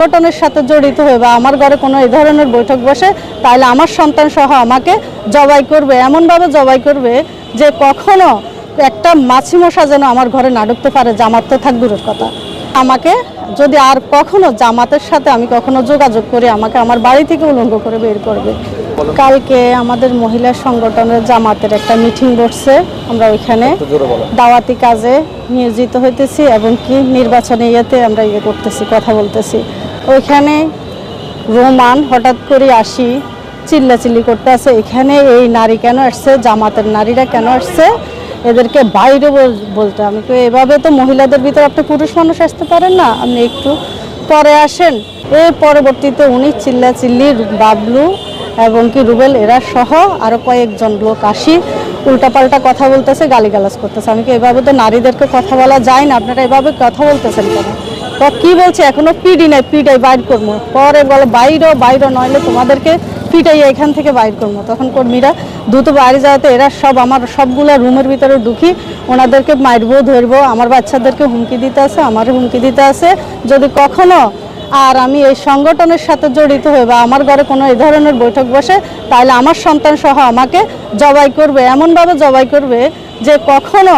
সংগঠনের সাথে জড়িত হয়ে বা আমার ঘরে কোনো এই ধরনের বৈঠক বসে তাহলে আমার সন্তান সহ আমাকে জবাই করবে এমনভাবে জবাই করবে যে কখনো একটা মাছি মশা যেন আমার ঘরে না ঢুকতে পারে জামাত তো থাক দূরের কথা। আমাকে যদি আর কখনো জামাতের সাথে আমি কখনো যোগাযোগ করি আমাকে আমার বাড়ি থেকে উলঙ্গ করে বের করবে। কালকে আমাদের মহিলা সংগঠনের জামাতের একটা মিটিং বসছে আমরা ওইখানে দাওয়াতি কাজে নিয়োজিত হইতেছি এবং কি নির্বাচনে ইয়েতে আমরা ইয়ে করতেছি কথা বলতেছি। ওইখানে রোমান হঠাৎ করে আসি, চিল্লাচিল্লি করতে আছে এখানে এই নারী কেন আসছে? জামাতের নারীরা কেন আসছে? এদেরকে বাইরে বল- বলতে আমি তো এভাবে তো মহিলাদের ভিতরে আপনি পুরুষ মানুষ আসতে পারেন না, আপনি একটু পরে আসেন। এর পরবর্তীতে উনি চিল্লা চিল্লি বাবলু এবং কি রুবেল, এরা সহ আরও কয়েকজন লোক আসি, উল্টাপাল্টা কথা বলতেছে, গালিগালাজ করতেছে। আমি কি এভাবে তো নারীদেরকে কথা বলা যায় না, আপনারা এভাবে কথা বলতেছেন কেন? তো কি বলছে? এখনও পিডি নাই পিডাই বাইর করব। পরে বলে বাইরো বাইরো নইলে তোমাদেরকে পিটাই এখান থেকে বাইর করব। তখন কর্মীরা দ্রুত বাইরে যাওয়াতে এরা সব আমার সবগুলা রুমের ভিতরে ঢুকি ওনাদেরকে মারবো, ধরবো, আমার বাচ্চাদেরকে হুমকি দিতে আছে, আমার হুমকি দিতে আছে। যদি কখনো আর আমি এই সংগঠনের সাথে জড়িত হই বা আমার ঘরে কোনো এই ধরনের বৈঠক বসে, তাহলে আমার সন্তান সহ আমাকে জবাই করবে, এমনভাবে জবাই করবে যে কখনো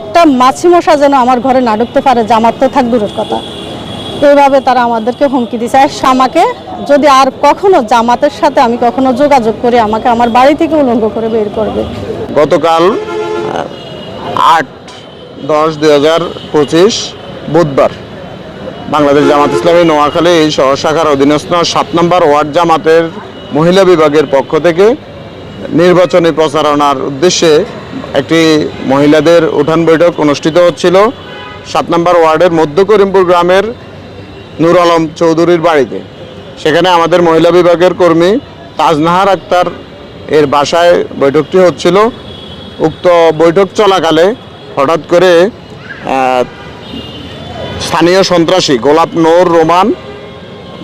একটা মাছি মশা যেন আমার ঘরে না ঢুকতে পারে জামাত তো থাক দূরের কথা। এইভাবে তারা আমাদেরকে হুমকি দিছে। আর আমাকে যদি আর কখনো জামাতের সাথে আমি কখনো যোগাযোগ করি, আমাকে আমার বাড়ি থেকে উলঙ্গ করে বের করবে। গতকাল, আট দশ দুই হাজার পঁচিশ বুধবার বাংলাদেশ জামাত ইসলামী নোয়াখালী এই শহর শাখার অধীনস্থ সাত নম্বর ওয়ার্ড জামাতের মহিলা বিভাগের পক্ষ থেকে নির্বাচনী প্রচারণার উদ্দেশ্যে একটি মহিলাদের উঠান বৈঠক অনুষ্ঠিত হচ্ছিল সাত নম্বর ওয়ার্ডের মধ্য করিমপুর গ্রামের নূর আলম চৌধুরীর বাড়িতে। সেখানে আমাদের মহিলা বিভাগের কর্মী তাজনাহার আক্তার এর বাসায় বৈঠকটি হচ্ছিল। উক্ত বৈঠক চলাকালে হঠাৎ করে স্থানীয় সন্ত্রাসী গোলাপ নূর রোমান,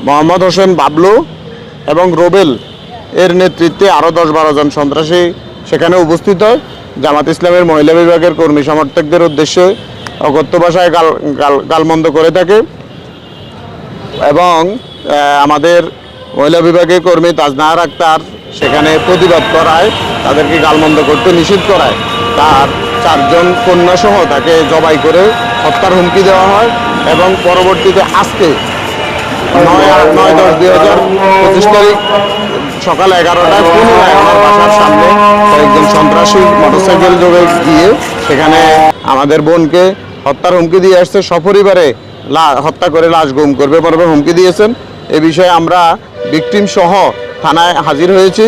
মোহাম্মদ হোসেন বাবলু এবং রোবেল এর নেতৃত্বে আরও দশ বারো জন সন্ত্রাসী সেখানে উপস্থিত হয়। জামাত ইসলামের মহিলা বিভাগের কর্মী সমর্থকদের উদ্দেশ্যে অগত্য ভাষায় গাল, গাল- গালমন্দ করে থাকে। এবং আমাদের মহিলা বিভাগের কর্মী তাজনাহার আক্তার সেখানে প্রতিবাদ করায়, তাদেরকে গালমন্দ করতে নিষেধ করায়। তার চারজন কন্যাসহ তাকে জবাই করে হত্যার হুমকি দেওয়া হয় এবং পরবর্তীতে আজকে নয় আট, নয় দশ, দুই হাজার পঁচিশ তারিখ সকাল এগারোটায় পুনরায় আমার বাসার সামনে একজন সন্ত্রাসী মোটরসাইকেল যোগে গিয়ে সেখানে আমাদের বোনকে হত্যার হুমকি দিয়ে আসছে। সপরিবারে হত্যা করে লাশ গুম করবে পর্বে হুমকি দিয়েছেন। এ বিষয়ে আমরা ভিকটিম সহ থানায় হাজির হয়েছি।